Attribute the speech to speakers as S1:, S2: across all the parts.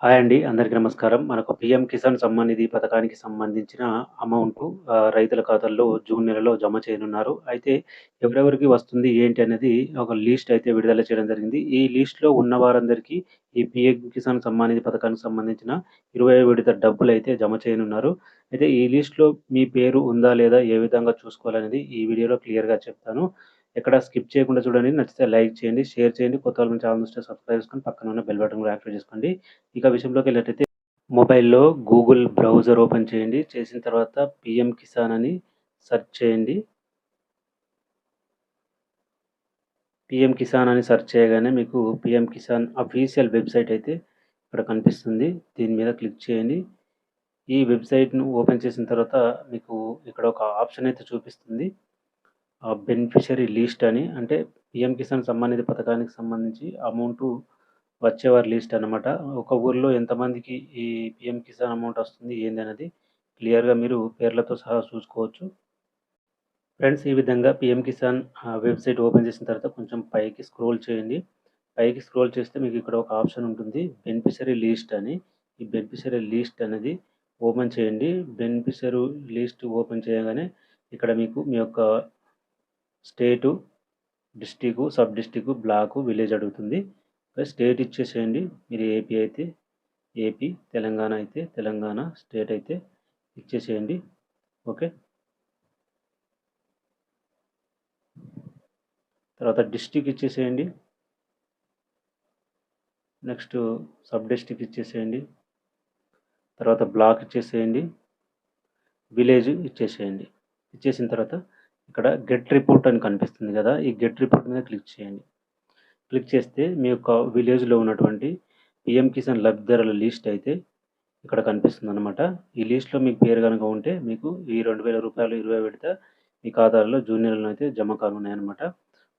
S1: Hi అండి. అందరికీ నమస్కారం. మనకు పీఎం కిసాన్ సమ్మాన్ నిధి పథకానికి సంబంధించిన అమౌంట్ రైతుల ఖాతాల్లో జూన్ నెలలో జమ చేయనున్నారు. అయితే ఎవరెవరికి వస్తుంది ఏంటి అనేది ఒక లిస్ట్ అయితే విడుదల చేయడం జరిగింది. ఈ లిస్ట్‌లో ఉన్న వారందరికీ ఈ పీఎం కిసాన్ సమ్మాన్ నిధి పథకానికి సంబంధించిన 20 విడత అయితే జమ చేయనున్నారు. అయితే ఈ లిస్ట్‌లో మీ పేరు ఉందా? లేదా? ఏ విధంగా చూసుకోవాలనేది ఈ వీడియోలో క్లియర్‌గా చెప్తాను. ఎక్కడ స్కిప్ చేయకుండా చూడండి. నచ్చితే లైక్ చేయండి, షేర్ చేయండి. కొత్త వాళ్ళు ఛానల్ చూస్తే సబ్స్క్రైబ్ చేసుకొని పక్కన ఉన్న బెల్ బటన్ కూడా యాక్టివేట్ చేసుకోండి. ఇక విషయంలోకి వెళ్ళినట్టయితే మొబైల్‌లో గూగుల్ బ్రౌజర్ ఓపెన్ చేయండి. చేసిన తర్వాత పీఎం కిసాన్ అని సెర్చ్ చేయండి. పిఎం కిసాన్ అని సెర్చ్ చేయగానే మీకు పీఎం కిసాన్ అఫీషియల్ వెబ్‌సైట్ అయితే ఇక్కడ కనిపిస్తుంది. దీని మీద క్లిక్ చేయండి. ఈ వెబ్‌సైట్‌ను ఓపెన్ చేసిన తర్వాత మీకు ఇక్కడ ఒక ఆప్షన్ అయితే చూపిస్తుంది. బెనిఫిషరీ లిస్ట్ అని అంటే పిఎం కిసాన్ సమ్మాన్ పథకానికి సంబంధించి అమౌంట్ వచ్చేవారి లిస్ట్ అన్నమాట. ఒక ఊర్లో ఎంతమందికి ఈ పీఎం కిసాన్ అమౌంట్ వస్తుంది ఏంది అనేది క్లియర్‌గా మీరు పేర్లతో సహా చూసుకోవచ్చు. ఫ్రెండ్స్ ఈ విధంగా పీఎం కిసాన్ వెబ్‌సైట్ ఓపెన్ చేసిన తర్వాత కొంచెం పైకి స్క్రోల్ చేయండి. పైకి స్క్రోల్ చేస్తే మీకు ఇక్కడ ఒక ఆప్షన్ ఉంటుంది. బెనిఫిషరీ లిస్ట్ అని. ఈ బెనిఫిషరీ లిస్ట్ అనేది ఓపెన్ చేయండి. బెనిఫిషరీ లిస్ట్ ఓపెన్ చేయగానే ఇక్కడ మీకు మీ యొక్క state, district sub district block, village అడుగుతుంది. స్టేట్ ఇచ్చేసేయండి. మీరు ఏపీ అయితే ఏపీ, తెలంగాణ అయితే తెలంగాణ, స్టేట్ అయితే ఇచ్చేసేయండి. ఓకే. తర్వాత డిస్టిక్ ఇచ్చేసేయండి. నెక్స్ట్ సబ్ డిస్టిక్ ఇచ్చేసేయండి. తర్వాత బ్లాక్ ఇచ్చేసేయండి. విలేజ్ ఇచ్చేసేయండి. ఇచ్చేసిన తర్వాత ఇక్కడ గెట్ రిపోర్ట్ అని కనిపిస్తుంది కదా! ఈ గెట్ రిపోర్ట్ మీద క్లిక్ చేయండి. క్లిక్ చేస్తే మీ యొక్క విలేజ్‌లో ఉన్నటువంటి పిఎం కిసాన్ లబ్ధిదారుల లిస్ట్ అయితే ఇక్కడ కనిపిస్తుంది అనమాట ఈ లిస్ట్‌లో మీకు పేరు కనుక ఉంటే మీకు ఈ రెండు వేల రూపాయలు ఇరవై పెడితే మీ ఖాతాలో జూనియర్లను అయితే జమ కానున్నాయన్నమాట.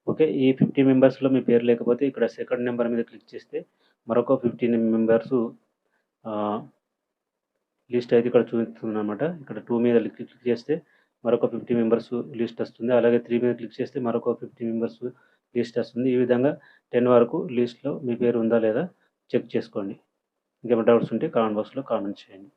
S1: ఓకే. ఈ 50 మెంబర్స్‌లో మీ పేరు లేకపోతే ఇక్కడ సెకండ్ నెంబర్ మీద క్లిక్ చేస్తే మరొక ఫిఫ్టీన్ మెంబర్స్ లిస్ట్ అయితే ఇక్కడ చూపిస్తుంది అనమాట ఇక్కడ టూ మీద క్లిక్ చేస్తే మరొక 50 మెంబర్స్ లిస్ట్ వస్తుంది. అలాగే త్రీ మీద క్లిక్ చేస్తే మరొక 50 మెంబర్స్ లిస్ట్ వస్తుంది. ఈ విధంగా 10 వరకు లిస్ట్‌లో మీ పేరు ఉందా? లేదా? చెక్ చేసుకోండి. ఇంకేమైనా డౌట్స్ ఉంటే కామెంట్ బాక్స్‌లో కామెంట్ చేయండి.